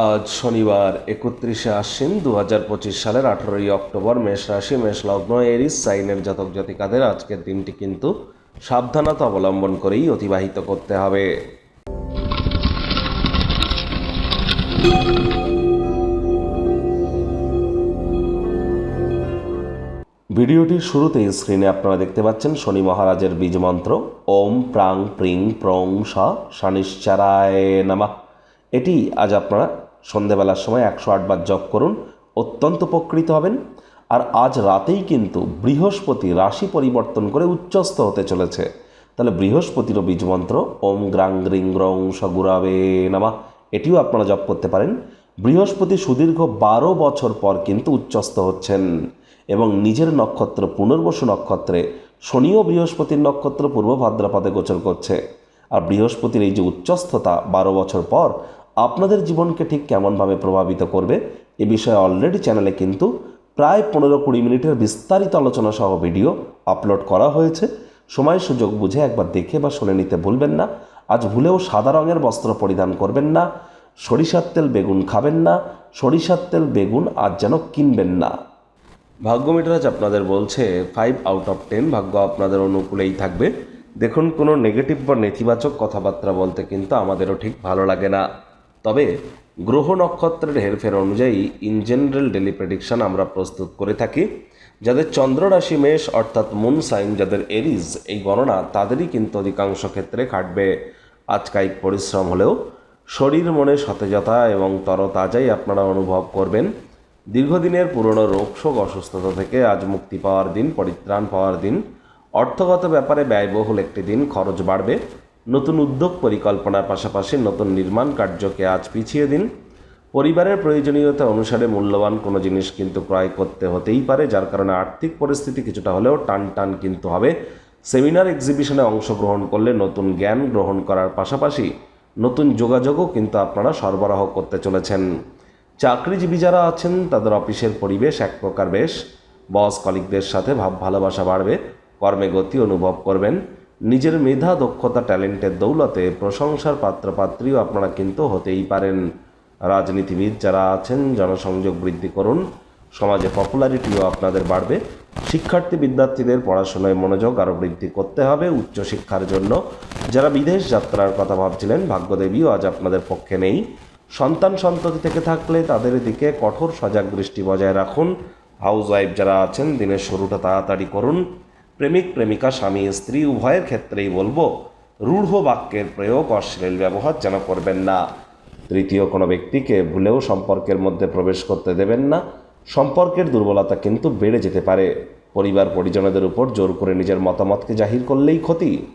আজ শনিবার একত্রিশে আশ্বিন দু হাজার পঁচিশ সালের আঠারোই অক্টোবর মেষ রাশি, মেষ লগ্ন, এরিস, সাইনের জাতক জাতিকাদের আজকের দিনটি কিন্তু সাবধানতা অবলম্বন করেই অতিবাহিত করতে হবে। ভিডিওটির শুরুতেই স্ক্রিনে আপনারা দেখতে পাচ্ছেন শনি মহারাজের বীজ মন্ত্র, ওম প্রাং প্রিং প্রং স নামা। এটি আজ আপনারা সন্ধেবেলার সময় একশো আটবার জপ করুন, অত্যন্ত উপকৃত হবেন। আর আজ রাতেই কিন্তু বৃহস্পতি রাশি পরিবর্তন করে উচ্চস্থ হতে চলেছে। তাহলে বৃহস্পতিরও বীজ মন্ত্র ওম গ্রাং গ্রিং গ্রং সগুরাবে নামা, এটিও আপনারা জপ করতে পারেন। বৃহস্পতি সুদীর্ঘ বারো বছর পর কিন্তু উচ্চস্থ হচ্ছেন এবং নিজের নক্ষত্র, পুনর্বসু নক্ষত্রে শনি ও বৃহস্পতির নক্ষত্র, পূর্ব ভাদ্রপদে গোচর করছে। আর বৃহস্পতির এই যে উচ্চস্থতা, বারো বছর পর আপনাদের জীবনকে ঠিক কেমনভাবে প্রভাবিত করবে এ বিষয়ে অলরেডি চ্যানেলে কিন্তু প্রায় পনেরো কুড়ি মিনিটের বিস্তারিত আলোচনা সহ ভিডিও আপলোড করা হয়েছে। সময় সুযোগ বুঝে একবার দেখে বা শুনে নিতে ভুলবেন না। আজ ভুলেও সাদা রঙের বস্ত্র পরিধান করবেন না। সরিষার তেল বেগুন খাবেন না। সরিষার তেল বেগুন আজ যেন কিনবেন না। ভাগ্য মিটারাজ আপনাদের বলছে ফাইভ আউট অফ টেন ভাগ্য আপনাদের অনুকূলেই থাকবে। দেখুন, কোনো নেগেটিভ বা নেতিবাচক কথাবার্তা বলতে কিন্তু আমাদেরও ঠিক ভালো লাগে না। তবে গ্রহ নক্ষত্রের হেরফের অনুযায়ী ইন জেনারেল ডেলি প্রেডিকশন আমরা প্রস্তুত করে থাকি, যাদের চন্দ্ররাশি মেষ অর্থাৎ মুন সাইন যাদের এরিজ এই গণনা তাদেরই কিন্তু অধিকাংশ ক্ষেত্রে খাটবে। আজ কায়িক পরিশ্রম হলেও শরীর, মনে সতেজতা এবং তরতাজাই আপনারা অনুভব করবেন। দীর্ঘদিনের পুরনো রোগশোক, অসুস্থতা থেকে আজ মুক্তি পাওয়ার দিন, পরিত্রাণ পাওয়ার দিন, অর্থগত ব্যাপারে ব্যয়বহুল একটি দিন, খরচ বাড়বে। নতুন উদ্যোগ পরিকল্পনার পাশাপাশি নতুন নির্মাণ কার্যকে আজ পিছিয়ে দিন। পরিবারের প্রয়োজনীয়তা অনুসারে মূল্যবান কোনো জিনিস কিন্তু ক্রয় করতে হতেই পারে, যার কারণে আর্থিক পরিস্থিতি কিছুটা হলেও টান টান কিন্তু হবে। সেমিনার এক্সিবিশনে অংশগ্রহণ করলে নতুন জ্ঞান গ্রহণ করার পাশাপাশি নতুন যোগাযোগও কিন্তু আপনারা সরবরাহ করতে চলেছেন। চাকরিজীবী যারা আছেন, তাদের অফিসের পরিবেশ এক প্রকার বেশ। বস কলিকদের সাথে ভাব ভালোবাসা বাড়বে, কর্মে গতি অনুভব করবেন। নিজের মেধা, দক্ষতা, ট্যালেন্টের দৌলতে প্রশংসার পাত্রপাত্রীও আপনারা কিন্তু হতেই পারেন। রাজনীতিবিদ যারা আছেন, জনসংযোগ বৃদ্ধি করুন, সমাজে পপুলারিটিও আপনাদের বাড়বে। শিক্ষার্থী বিদ্যার্থীদের পড়াশোনায় মনোযোগ আরও বৃদ্ধি করতে হবে উচ্চশিক্ষার জন্য। যারা বিদেশ যাত্রার কথা ভাবছিলেন, ভাগ্যদেবীও আজ আপনাদের পক্ষে নেই। সন্তান সন্ততি থেকে থাকলে তাদের দিকে কঠোর সজাগ দৃষ্টি বজায় রাখুন। হাউস ওয়াইফ যারা আছেন, দিনের শুরুটা তাড়াতাড়ি করুন। প্রেমিক, প্রেমিকা, স্বামী, স্ত্রী, উভয়ের ক্ষেত্রেই বলব, রূঢ় বাক্যের প্রয়োগ অশ্লীল ব্যবহার যেন করবেন না। তৃতীয়, কোনো ব্যক্তিকে ভুলেও সম্পর্কের মধ্যে প্রবেশ করতে দেবেন না। সম্পর্কের দুর্বলতা কিন্তু বেড়ে যেতে পারে। পরিবার পরিজনদের উপর জোর করে নিজের মতামতকে জাহির করলেই ক্ষতি।